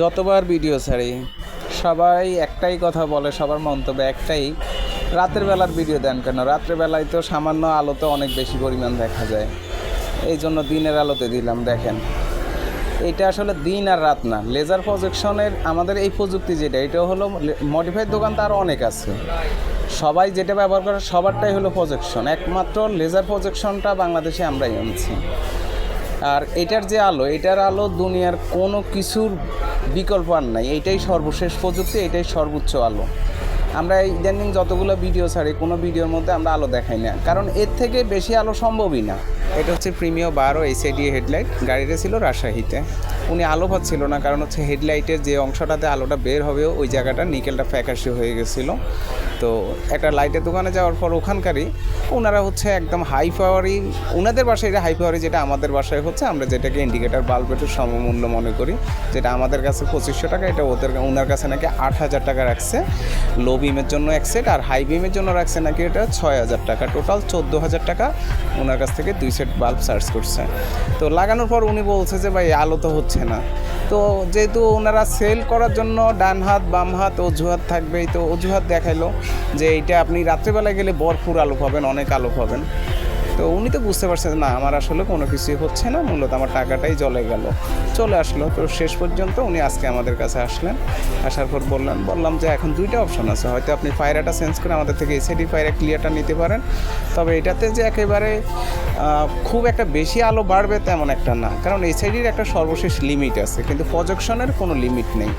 যতবার ভিডিও ছাড়ি, সবাই একটাই কথা বলে, সবার মন্তব্য একটাই, রাতের বেলার ভিডিও দেন কেন? রাতের বেলায় তো সামান্য আলোতে অনেক বেশি পরিমাণ দেখা যায়। এই জন্য দিনের আলোতে দিলাম, দেখেন। এটা আসলে দিন আর রাত না। লেজার প্রজেকশনের আমাদের এই প্রযুক্তি যেটা, এটা হলো মডিফাইড দোকান তো আরও অনেক আছে। সবাই যেটা ব্যবহার করে, সবারটাই হলো প্রজেকশন একমাত্র লেজার প্রজেকশনটা বাংলাদেশে আমরাই আনছি। আর এটার যে আলো, এটার আলো দুনিয়ার কোনো কিছুর বিকল্প আর নাই। এটাই সর্বশেষ প্রযুক্তি, এটাই সর্বোচ্চ আলো। আমরা এই ইদানিং যতগুলো ভিডিও ছাড়ি, কোনো ভিডিওর মধ্যে আমরা আলো দেখাই না। কারণ এর থেকে বেশি আলো সম্ভবই না। এটা হচ্ছে প্রিমিয় বারো এসআইডি হেডলাইট গাড়িটা ছিল রাজশাহীতে। উনি আলো পাচ্ছিল না, কারণ হচ্ছে হেডলাইটের যে অংশটাতে আলোটা বের হবে, ওই জায়গাটা নিকেলটা ফ্যাকাশি হয়ে গেছিল। তো একটা লাইটের দোকানে যাওয়ার পর ওখানকারই ওনারা হচ্ছে একদম হাই পাওয়ারই ওনাদের বাসায় এটা হাই পাওয়ারই যেটা আমাদের বাসায় হচ্ছে, আমরা যেটাকে ইন্ডিকেটার বাল্ব একটু সমমূল্য মনে করি, যেটা আমাদের কাছে পঁচিশশো টাকা, এটা ওদের ওনার কাছে নাকি আট হাজার টাকা রাখছে। লো বিমের জন্য এক সেট আর হাই বিমের জন্য রাখছে নাকি এটা ছয় হাজার টাকা। টোটাল চোদ্দ হাজার টাকা ওনার কাছ থেকে দুই সেট বাল্ব সার্চ করছে। তো লাগানোর পর উনি বলছে যে, ভাই, আলো তো হচ্ছে না। তো যেহেতু ওনারা সেল করার জন্য ডান হাত, বাম হাত অজুহাত থাকবেই, তো অজুহাত দেখাইলো যে এইটা আপনি রাত্রেবেলায় গেলে ভরপুর আলো পাবেন, অনেক আলো পাবেন। তো উনি তো বুঝতে পারছেন, না, আমার আসলে কোনো কিছুই হচ্ছে না, মূলত আমার টাকাটাই জলে গেল। চলে আসলো। তো শেষ পর্যন্ত উনি আজকে আমাদের কাছে আসলেন। আসার পর বললেন, বললাম যে এখন দুইটা অপশন আছে। হয়তো আপনি ফায়রাটা চেঞ্জ করে আমাদের থেকে এসএডি ফায়ারে ক্লিয়ারটা নিতে পারেন। তবে এটাতে যে একেবারে খুব একটা বেশি আলো বাড়বে তেমন একটা না। কারণ এসআইডির একটা সর্বশেষ লিমিট আছে, কিন্তু প্রজেকশনের কোনো লিমিট নেই।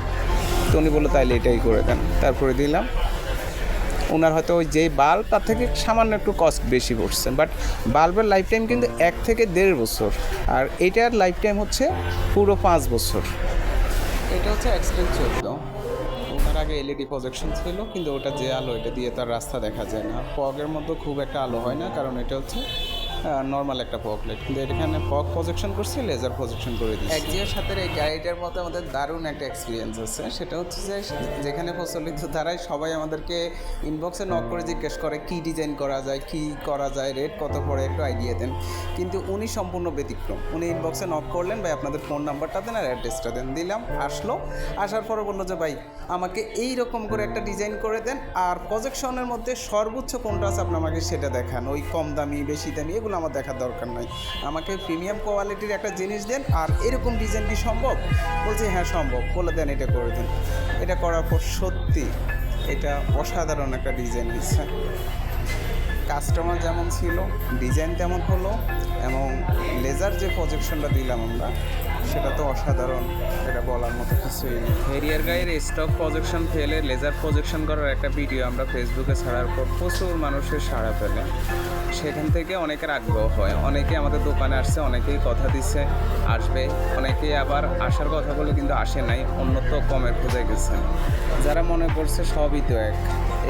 তো উনি বলল, তাইলে এটাই করে দেন। তারপরে দিলাম। ওনার হয়তো ওই যে বাল্ব তার থেকে সামান্য একটু কস্ট বেশি পড়ছে। বাট বাল্বের লাইফ টাইম কিন্তু এক থেকে দেড় বছর। আর এটার লাইফ টাইম হচ্ছে পুরো পাঁচ বছর। এটা হচ্ছে এক্সটেন্ড চোদ্দ। ওনার আগে এলইডি প্রজেকশন ছিল, কিন্তু ওটা যে আলো, এটা দিয়ে তার রাস্তা দেখা যায় না। ফগের মধ্যে খুব একটা আলো হয় না, কারণ এটা হচ্ছে নর্মাল একটা ফগ লাইট কিন্তু এখানে পক প্রজেকশন করছি লেজার প্রজেকশন করে দিচ্ছি। একজিওর সাথে এই গাড়িটার মধ্যে আমাদের দারুণ একটা এক্সপিরিয়েন্স আছে। সেটা হচ্ছে যে, যেখানে প্রচলিত তারাই সবাই আমাদেরকে ইনবক্সে নক করে জিজ্ঞেস করে, কি ডিজাইন করা যায়? কি করা যায়? রেট কত পড়ে? একটু আইডিয়া দেন। কিন্তু উনি সম্পূর্ণ ব্যতিক্রম। উনি ইনবক্সে নক করলেন, ভাই, আপনাদের ফোন নাম্বারটা দেন আর অ্যাড্রেসটা দেন। দিলাম, আসলো। আসার পরে বলল যে, ভাই, আমাকে এই রকম করে একটা ডিজাইন করে দেন, আর প্রজেকশনের মধ্যে সর্বোচ্চ কোনটা আছে আপনি আমাকে সেটা দেখান। ওই কম দামি, বেশি দামি, এগুলো আমার দেখার দরকার নাই। আমাকে প্রিমিয়াম কোয়ালিটির একটা জিনিস দেন আর এরকম ডিজাইন কি সম্ভব? বলছি হ্যাঁ সম্ভব। বলে দেন, এটা করে দিন। এটা করার পর সত্যি এটা অসাধারণ একটা ডিজাইন হয়েছে কাস্টমার যেমন ছিল, ডিজাইন তেমন হলো, এবং লেজার যে প্রজেকশনটা দিলাম আমরা, সেটা তো অসাধারণ, এটা বলার মতো কিছুই নেই। হেরিয়ার গায়ের স্টক প্রজেকশন ফেলে লেজার প্রজেকশন করার একটা ভিডিও আমরা ফেসবুকে ছাড়ার পর প্রচুর মানুষের সাড়া পেলে সেখান থেকে অনেকের আগ্রহ হয়, অনেকে আমাদের দোকানে আসছে, অনেকেই কথা দিচ্ছে, আসবে, অনেকে আবার আসার কথা বলে কিন্তু আসে নাই, অন্যত্র কমের খুঁজে গেছেন যারা মনে করছে সবই তো এক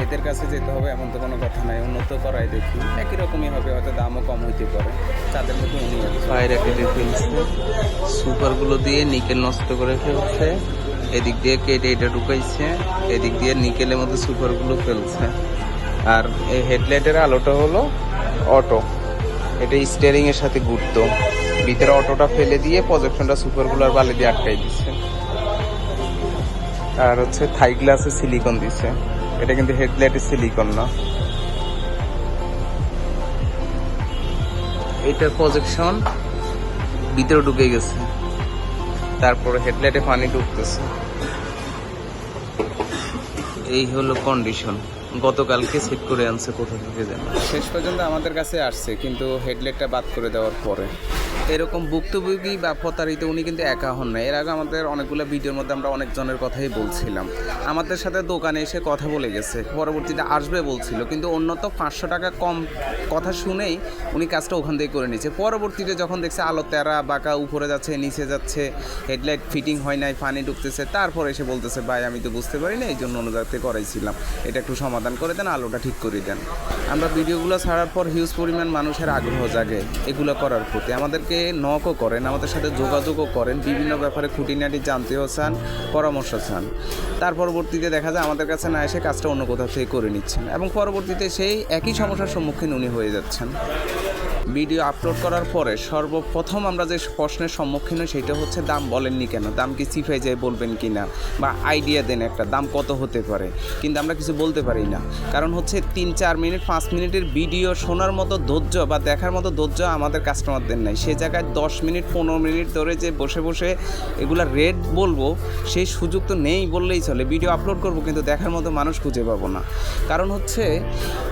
এদের কাছে যেতে হবে এমন তো কোনো কথা নাই উন্নত করাই দেখি। একই রকমই হবে হয়তো দামও কম হইতে পারে। তাদের মধ্যে উনি ফায়ার কেটে ফেলছে সুপারগুলো দিয়ে নিকেল নষ্ট করে ফেলছে এদিক দিয়ে কেটে এটা ঢুকাইছে এদিক দিয়ে নিকেলের মধ্যে সুপারগুলো ফেলছে। আর এই হেডলাইটের আলোটা হলো অটো এটা স্টিয়ারিং এর সাথে ঘুরতো। ভিতরে অটোটা ফেলে দিয়ে প্রজেকশনটা সুপারগুলো আর বালি দিয়ে আটকাই দিচ্ছে। আর হচ্ছে থাই গ্লাসে সিলিকন দিছে। এটা কিন্তু হেডলাইটের সিলিকন না। এটার প্রজেকশন ভিতরে ঢুকে গেছে। তারপরে হেডলাইটে পানি ঢুকতেছে। এই হলো কন্ডিশন গতকালকে সেট করে আনছে কোথা থেকে যেন শেষ পর্যন্ত আমাদের কাছে আসছে, কিন্তু হেডলাইটটা বাদ করে দেওয়ার পরে। এরকম ভুক্তভোগী বা প্রতারিত উনি কিন্তু একা হন না এর আগে আমাদের অনেকগুলো ভিডিওর মধ্যে আমরা অনেকজনের কথাই বলছিলাম। আমাদের সাথে দোকানে এসে কথা বলে গেছে, পরবর্তীতে আসবে বলছিল, কিন্তু অন্যত পাঁচশো টাকা কম কথা শুনেই উনি কাজটা ওখান থেকে করে নিয়েছে। পরবর্তীতে যখন দেখছে আলো তেরা বাঁকা উপরে যাচ্ছে, নিচে যাচ্ছে, হেডলাইট ফিটিং হয় নাই, পানি ঢুকতেছে, তারপর এসে বলতেছে, ভাই, আমি তো বুঝতে পারি না এই জন্য জায়গাতে করাইছিলাম। এটা একটু সমাধান করে দেন, আলোটা ঠিক করে দেন। আমরা ভিডিওগুলো ছাড়ার পর হিউজ পরিমাণ মানুষের আগ্রহ জাগে এগুলো করার প্রতি। আমাদেরকে নকও করেন, আমাদের সাথে যোগাযোগও করেন, বিভিন্ন ব্যাপারে খুঁটিনাটি জানতেও চান, পরামর্শ চান। তার পরবর্তীতে দেখা যায় আমাদের কাছে না এসে কাজটা অন্য কোথাও থেকে করে নিচ্ছেন এবং পরবর্তীতে সেই একই সমস্যার সম্মুখীন উনি হয়ে যাচ্ছেন। ভিডিও আপলোড করার পরে সর্বপ্রথম আমরা যে প্রশ্নের সম্মুখীন হই সেটা হচ্ছে, দাম বলেননি কেন? দাম কি চিফাই যায় বলবেন কি না? বা আইডিয়া দেন একটা, দাম কত হতে পারে? কিন্তু আমরা কিছু বলতে পারি না। কারণ হচ্ছে, তিন, চার মিনিট, পাঁচ মিনিটের ভিডিও শোনার মতো ধৈর্য বা দেখার মতো ধৈর্য আমাদের কাস্টমারদের নাই। সে জায়গায় দশ মিনিট, পনেরো মিনিট ধরে যে বসে বসে এগুলা রেট বলব, সেই সুযোগ তো নেই বললেই চলে। ভিডিও আপলোড করব, কিন্তু দেখার মতো মানুষ খুঁজে পাবো না। কারণ হচ্ছে,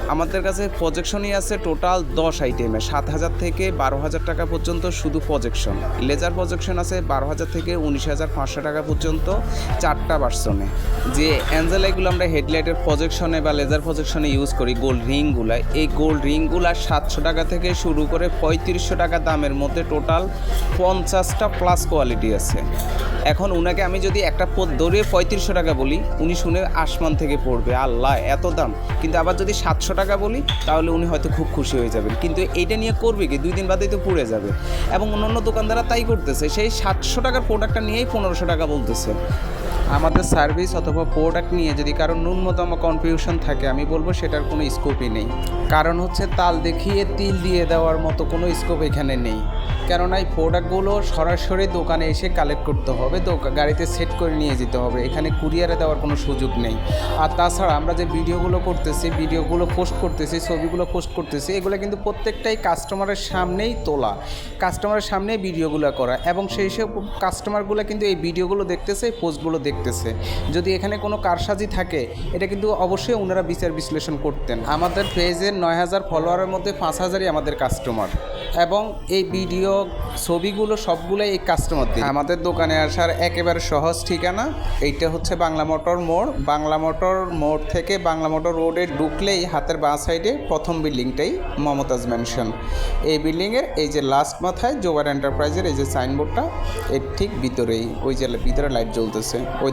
আমাদের কাছে প্রজেকশনই আছে টোটাল দশ আইটেমে সাত হাজার থেকে বারো হাজার টাকা পর্যন্ত শুধু প্রজেকশন লেজার প্রজেকশন আছে বারো হাজার থেকে উনিশ হাজার পাঁচশো টাকা পর্যন্ত চারটা ভার্সনে যে অ্যাঞ্জেলাইগুলো আমরা হেডলাইটের প্রজেকশনে বা লেজার প্রজেকশনে ইউজ করি গোল্ড রিংগুলা এই গোল্ড রিংগুলা সাতশো টাকা থেকে শুরু করে পঁয়ত্রিশশো টাকা দামের মধ্যে টোটাল পঞ্চাশটা প্লাস কোয়ালিটি আছে। এখন উনাকে আমি যদি একটা পথ ধরে পঁয়ত্রিশশো টাকা বলি, উনি শুনে আসমান থেকে পড়বে, আল্লাহ, এত দাম। কিন্তু আবার যদি সাতশো টাকা বলি, তাহলে উনি হয়তো খুব খুশি হয়ে যাবেন। কিন্তু এইটা নিয়ে করবে কি? দুই দিন বাদেই তো পুড়ে যাবে। এবং অন্যান্য দোকানদাররা তাই করতেছে। সেই সাতশো টাকার প্রোডাক্টটা নিয়েই পনেরোশো টাকা বলতেছে। আমাদের সার্ভিস অথবা প্রোডাক্ট নিয়ে যদি কারোর ন্যূনতম কনফিউশন থাকে, আমি বলব সেটার কোনো স্কোপই নেই। কারণ হচ্ছে তাল দেখিয়ে তিল দিয়ে দেওয়ার মতো কোনো স্কোপ এখানে নেই। কেননা এই প্রোডাক্টগুলো সরাসরি দোকানে এসে কালেক্ট করতে হবে গাড়িতে সেট করে নিয়ে যেতে হবে। এখানে কুরিয়ারে দেওয়ার কোনো সুযোগ নেই। আর তাছাড়া আমরা যে ভিডিওগুলো করতেছি, ভিডিওগুলো পোস্ট করতেছি, ছবিগুলো পোস্ট করতেছি, এগুলো কিন্তু প্রত্যেকটাই কাস্টমারের সামনেই তোলা। কাস্টমারের সামনেই ভিডিওগুলো করা এবং সেই সব কাস্টমারগুলো কিন্তু এই ভিডিওগুলো দেখতেছে পোস্টগুলো দেখতেছে। যদি এখানে কোনো কারসাজি থাকে, এটা কিন্তু অবশ্যই ওনারা বিচার বিশ্লেষণ করতেন। আমাদের পেজের নয় হাজার ফলোয়ারের মধ্যে পাঁচ হাজারই আমাদের কাস্টমার এবং এই ভিডিও ছবিগুলো সবগুলোই এই কাস্টমার দিয়ে আমাদের দোকানে আসার একেবারে সহজ ঠিকানা, এইটা হচ্ছে বাংলা মোটর মোড়। বাংলা মোটর মোড় থেকে বাংলা মোটর রোডে ঢুকলেই হাতের বাঁ সাইডে প্রথম বিল্ডিংটাই মমতাজ ম্যানশন এই বিল্ডিংয়ের এই যে লাস্ট মাথায় জোগার এন্টারপ্রাইজের এই যে সাইনবোর্ডটা এর ঠিক ভিতরেই, ওই যে ভিতরে লাইট জ্বলতেছে। ওই